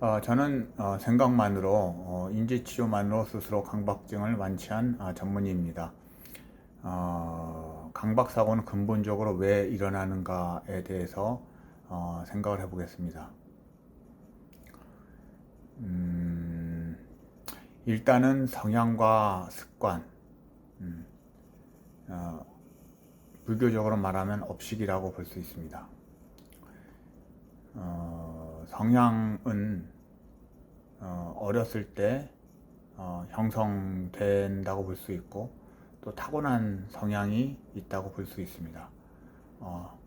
어, 저는 어, 생각만으로 어, 인지치료만으로 스스로 강박증을 완치한 아, 전문의입니다. 어, 강박 사고는 근본적으로 왜 일어나는가에 대해서 어, 생각을 해보겠습니다. 음, 일단은 성향과 습관, 음, 어, 불교적으로 말하면 업식이라고 볼 수 있습니다. 어, 성향은 어, 어렸을 때 어, 형성된다고 볼 수 있고 또 타고난 성향이 있다고 볼 수 있습니다. 어,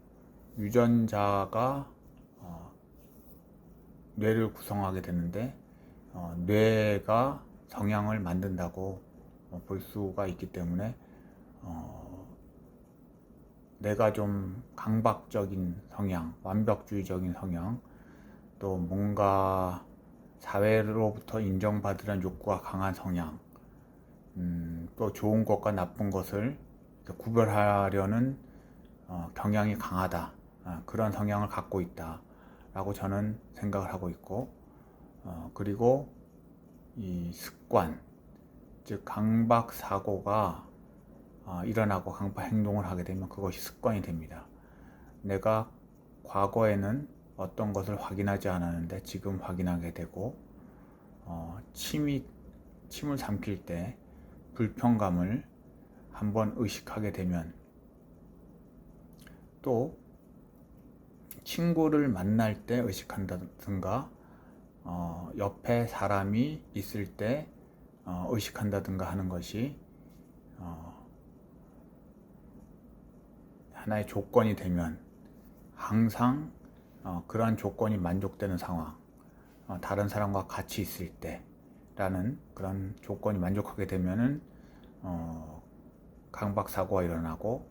유전자가 어, 뇌를 구성하게 되는데 어, 뇌가 성향을 만든다고 어, 볼 수가 있기 때문에 어, 내가 좀 강박적인 성향, 완벽주의적인 성향, 또 뭔가 사회로부터 인정받으려는 욕구가 강한 성향, 음, 또 좋은 것과 나쁜 것을 구별하려는 어, 경향이 강하다. 어, 그런 성향을 갖고 있다 라고 저는 생각을 하고 있고, 어, 그리고 이 습관, 즉 강박 사고가 어, 일어나고 강박 행동을 하게 되면 그것이 습관이 됩니다. 내가 과거에는 어떤 것을 확인하지 않았는데 지금 확인하게 되고 어, 침이 침을 삼킬 때 불편감을 한번 의식하게 되면 또 친구를 만날 때 의식한다든가 어, 옆에 사람이 있을 때 어, 의식한다든가 하는 것이 어, 하나의 조건이 되면 항상 어, 그러한 조건이 만족되는 상황, 어, 다른 사람과 같이 있을 때라는 그런 조건이 만족하게 되면은 어, 강박 사고가 일어나고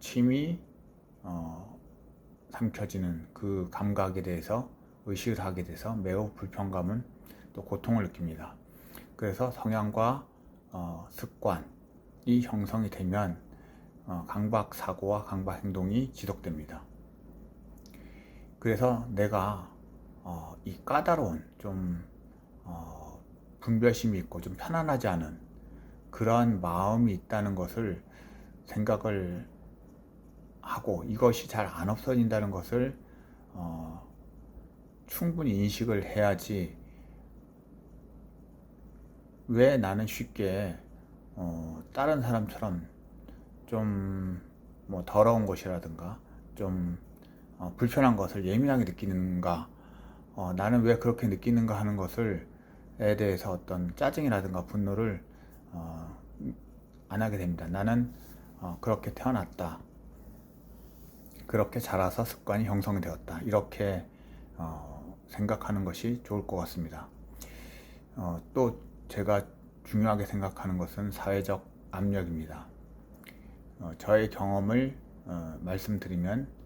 침이 어, 삼켜지는 그 감각에 대해서 의식을 하게 돼서 매우 불편감은 또 고통을 느낍니다. 그래서 성향과 어, 습관이 형성이 되면 어, 강박 사고와 강박 행동이 지속됩니다. 그래서 내가 어, 이 까다로운 좀 어, 분별심이 있고 좀 편안하지 않은 그러한 마음이 있다는 것을 생각을 하고 이것이 잘 안 없어진다는 것을 어, 충분히 인식을 해야지 왜 나는 쉽게 어, 다른 사람처럼 좀 뭐 더러운 것이라든가 좀 어, 불편한 것을 예민하게 느끼는가 어, 나는 왜 그렇게 느끼는가 하는 것을 에 대해서 어떤 짜증이라든가 분노를 어, 안 하게 됩니다. 나는 어, 그렇게 태어났다. 그렇게 자라서 습관이 형성이 되었다. 이렇게 어, 생각하는 것이 좋을 것 같습니다. 어, 또 제가 중요하게 생각하는 것은 사회적 압력입니다. 어, 저의 경험을 어, 말씀드리면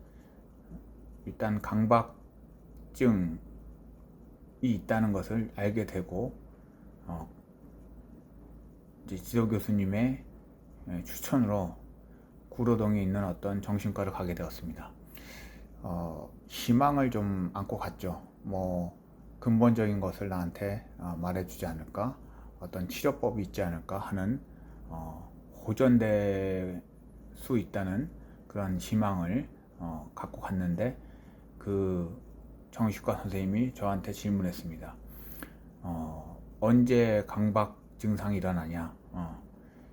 일단 강박증이 있다는 것을 알게 되고 어, 지도 교수님의 예, 추천으로 구로동에 있는 어떤 정신과를 가게 되었습니다. 어, 희망을 좀 안고 갔죠. 뭐 근본적인 것을 나한테 어, 말해주지 않을까, 어떤 치료법이 있지 않을까 하는 어, 호전될 수 있다는 그런 희망을 어, 갖고 갔는데 그 정신과 선생님이 저한테 질문했습니다. 어, 언제 강박 증상이 일어나냐? 어,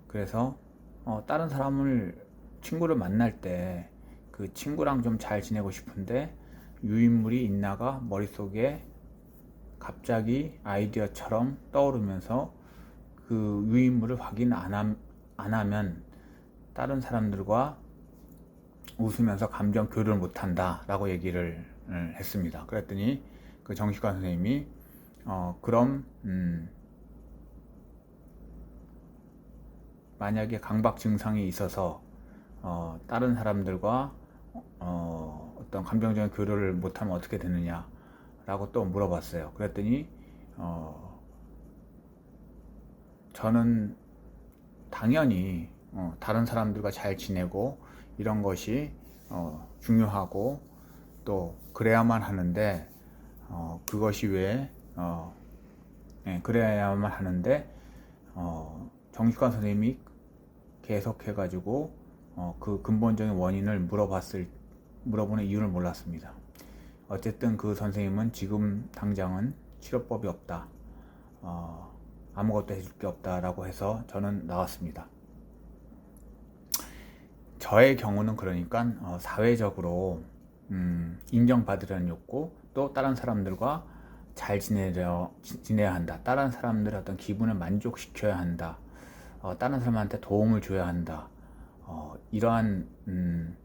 그래서 어, 다른 사람을 친구를 만날 때 그 친구랑 좀 잘 지내고 싶은데 유인물이 있나가 머릿속에 갑자기 아이디어처럼 떠오르면서 그 유인물을 확인 안, 함, 안 하면 다른 사람들과 웃으면서 감정 교류를 못한다 라고 얘기를 했습니다. 그랬더니 그 정신과 선생님이 어, 그럼 음, 만약에 강박 증상이 있어서 어, 다른 사람들과 어, 어떤 감정적인 교류를 못하면 어떻게 되느냐 라고 또 물어봤어요. 그랬더니 어, 저는 당연히 어, 다른 사람들과 잘 지내고 이런 것이 어, 중요하고 또 그래야만 하는데 어, 그것이 왜 어, 예, 그래야만 하는데 어, 정신과 선생님이 계속해 가지고 어, 그 근본적인 원인을 물어봤을 물어보는 이유를 몰랐습니다. 어쨌든 그 선생님은 지금 당장은 치료법이 없다. 어, 아무것도 해줄 게 없다라고 해서 저는 나왔습니다. 저의 경우는 그러니까 어, 사회적으로 음, 인정받으려는 욕구 또 다른 사람들과 잘 지내려, 지내야 한다. 다른 사람들의 어떤 기분을 만족시켜야 한다. 어, 다른 사람한테 도움을 줘야 한다. 어, 이러한 음,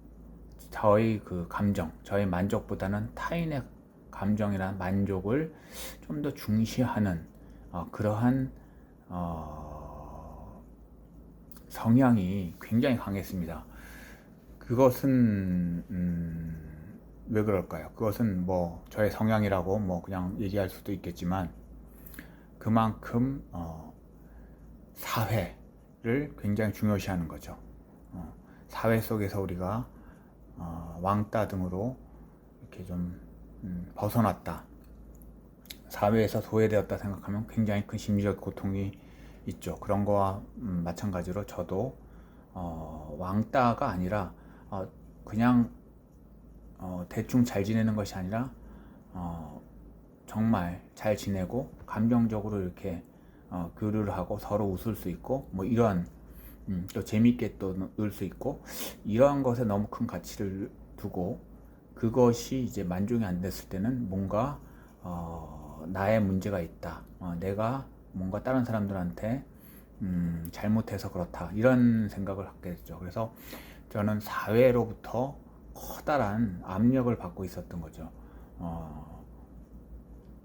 저의 그 감정, 저의 만족보다는 타인의 감정이나 만족을 좀 더 중시하는 어, 그러한 어, 성향이 굉장히 강했습니다. 그것은 음, 왜 그럴까요? 그것은 뭐 저의 성향이라고 뭐 그냥 얘기할 수도 있겠지만 그만큼 어, 사회를 굉장히 중요시하는 거죠. 어, 사회 속에서 우리가 어, 왕따 등으로 이렇게 좀 음, 벗어났다. 사회에서 소외되었다 생각하면 굉장히 큰 심리적 고통이 있죠. 그런 거와 음, 마찬가지로 저도 어, 왕따가 아니라 어, 그냥 어, 대충 잘 지내는 것이 아니라 어, 정말 잘 지내고 감정적으로 이렇게 어, 교류를 하고 서로 웃을 수 있고 뭐 이런 음, 또 재밌게 또 놀 수 있고 이러한 것에 너무 큰 가치를 두고 그것이 이제 만족이 안 됐을 때는 뭔가 어, 나의 문제가 있다. 어, 내가 뭔가 다른 사람들한테 음, 잘못해서 그렇다 이런 생각을 갖게 됐죠. 그래서 저는 사회로부터 커다란 압력을 받고 있었던 거죠. 어,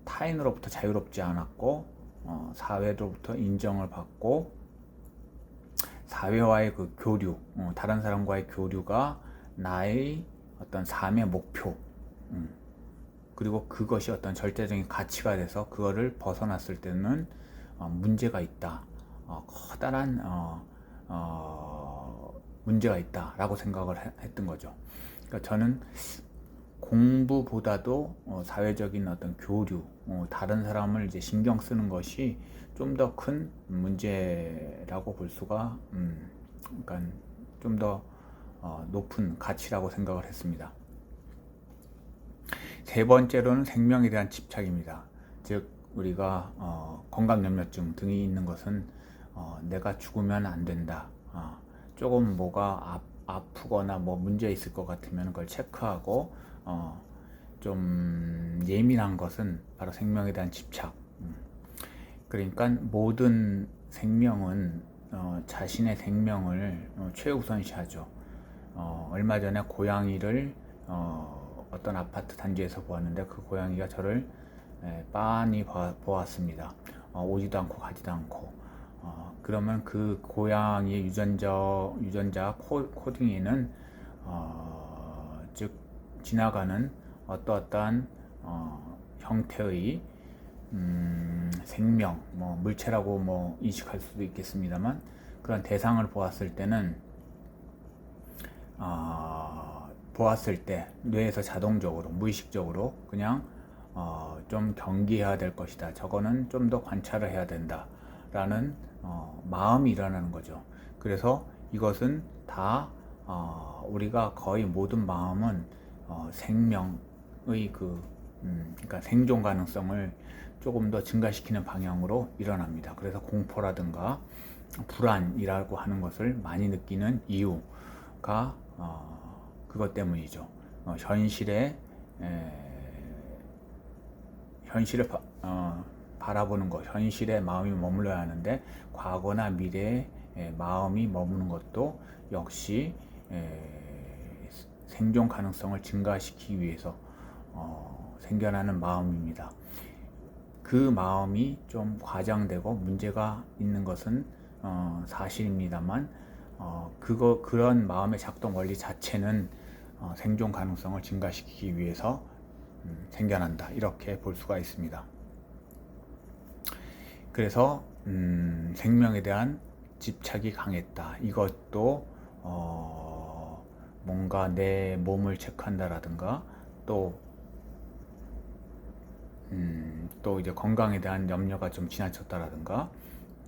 타인으로부터 자유롭지 않았고 어, 사회로부터 인정을 받고 사회와의 그 교류, 어, 다른 사람과의 교류가 나의 어떤 삶의 목표, 음, 그리고 그것이 어떤 절대적인 가치가 돼서 그거를 벗어났을 때는 어, 문제가 있다. 어, 커다란 어, 어, 문제가 있다라고 생각을 했던 거죠. 그러니까 저는 공부보다도 어, 사회적인 어떤 교류, 어, 다른 사람을 이제 신경 쓰는 것이 좀 더 큰 문제라고 볼 수가, 음, 그러니까 좀더 어, 높은 가치라고 생각을 했습니다. 세 번째로는 생명에 대한 집착입니다. 즉 우리가 어, 건강염려증 등이 있는 것은 어, 내가 죽으면 안 된다. 어, 조금 뭐가 아, 프거나 뭐 문제 있을 것 같으면 그걸 체크하고 어, 좀 예민한 것은 바로 생명에 대한 집착. 음. 그러니까 모든 생명은 어, 자신의 생명을 어, 최우선시하죠. 어, 얼마 전에 고양이를 어, 어떤 아파트 단지에서 보았는데 그 고양이가 저를 에, 빤히 보았습니다. 어, 오지도 않고 가지도 않고. 어, 그러면 그 고양이의 유전자, 유전자 코, 코딩에는 어, 즉 지나가는 어떠어떠한 어, 형태의 음, 생명, 뭐 물체라고 뭐 인식할 수도 있겠습니다만 그런 대상을 보았을 때는 어, 보았을 때 뇌에서 자동적으로 무의식적으로 그냥 어, 좀 경계해야 될 것이다. 저거는 좀 더 관찰을 해야 된다라는 어, 마음이 일어나는 거죠. 그래서 이것은 다 어, 우리가 거의 모든 마음은 어, 생명의 그 음, 그러니까 생존 가능성을 조금 더 증가시키는 방향으로 일어납니다. 그래서 공포라든가 불안이라고 하는 것을 많이 느끼는 이유가 어, 그것 때문이죠. 어, 현실에 에, 현실을 바, 어, 바라보는 것, 현실에 마음이 머물러야 하는데 과거나 미래에 에, 마음이 머무는 것도 역시 에, 생존 가능성을 증가시키기 위해서 어, 생겨나는 마음입니다. 그 마음이 좀 과장되고 문제가 있는 것은 어, 사실입니다만 어, 그거 그런 마음의 작동 원리 자체는 어, 생존 가능성을 증가시키기 위해서 음, 생겨난다 이렇게 볼 수가 있습니다. 그래서 음, 생명에 대한 집착이 강했다. 이것도 어, 뭔가 내 몸을 체크한다라든가 또또 이제 건강에 대한 염려가 좀 지나쳤다라든가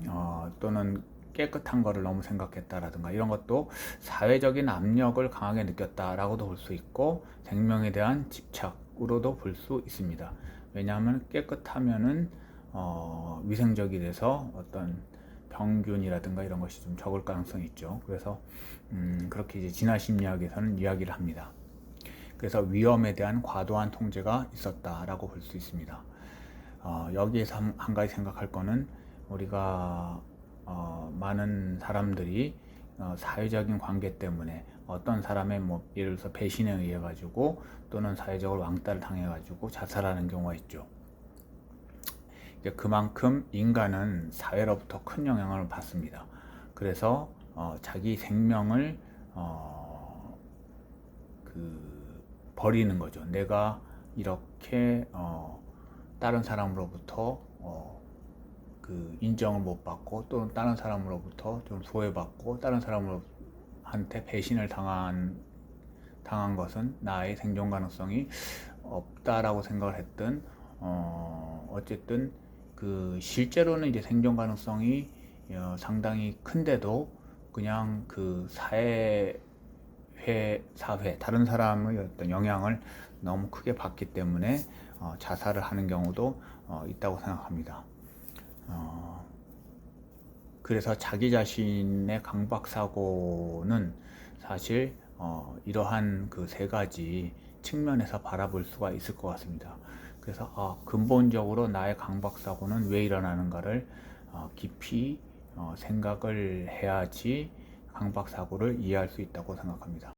어, 또는 깨끗한 거를 너무 생각했다라든가 이런 것도 사회적인 압력을 강하게 느꼈다라고도 볼 수 있고 생명에 대한 집착으로도 볼 수 있습니다. 왜냐하면 깨끗하면은 어, 위생적이 돼서 어떤 병균이라든가 이런 것이 좀 적을 가능성이 있죠. 그래서 음, 그렇게 이제 진화 심리학에서는 이야기를 합니다. 그래서 위험에 대한 과도한 통제가 있었다라고 볼 수 있습니다. 어, 여기에서 한, 한 가지 생각할 거는 우리가 어, 많은 사람들이 어, 사회적인 관계 때문에 어떤 사람의 뭐 예를 들어서 배신에 의해 가지고 또는 사회적으로 왕따를 당해 가지고 자살하는 경우가 있죠. 이제 그만큼 인간은 사회로부터 큰 영향을 받습니다. 그래서 어, 자기 생명을 어, 그 버리는 거죠. 내가 이렇게 어, 다른 사람으로부터 어, 그 인정을 못 받고 또는 다른 사람으로부터 좀 소외받고 다른 사람한테 배신을 당한 당한 것은 나의 생존 가능성이 없다라고 생각을 했던 어, 어쨌든 그 실제로는 이제 생존 가능성이 어, 상당히 큰데도 그냥 그 사회 회 사회 다른 사람의 어떤 영향을 너무 크게 받기 때문에 어, 자살을 하는 경우도 어, 있다고 생각합니다. 어, 그래서 자기 자신의 강박 사고는 사실 어, 이러한 그 세 가지 측면에서 바라볼 수가 있을 것 같습니다. 그래서 아, 근본적으로 나의 강박 사고는 왜 일어나는가를 어, 깊이 어, 생각을 해야지 강박 사고를 이해할 수 있다고 생각합니다.